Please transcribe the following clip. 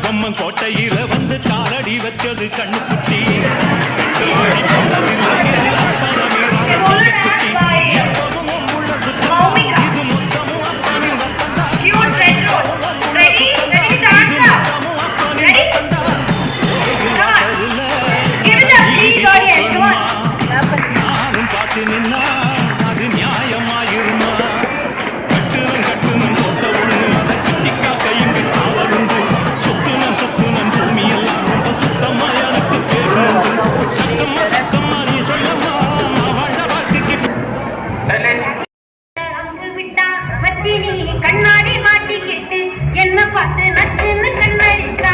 பொம்மன் கோட்டையில வந்து காலடி வச்சது கண் கண்ணாடி மாட்டிக்கிட்டு என்ன பார்த்து நச்சுன்னு கண்ணடிச்சா?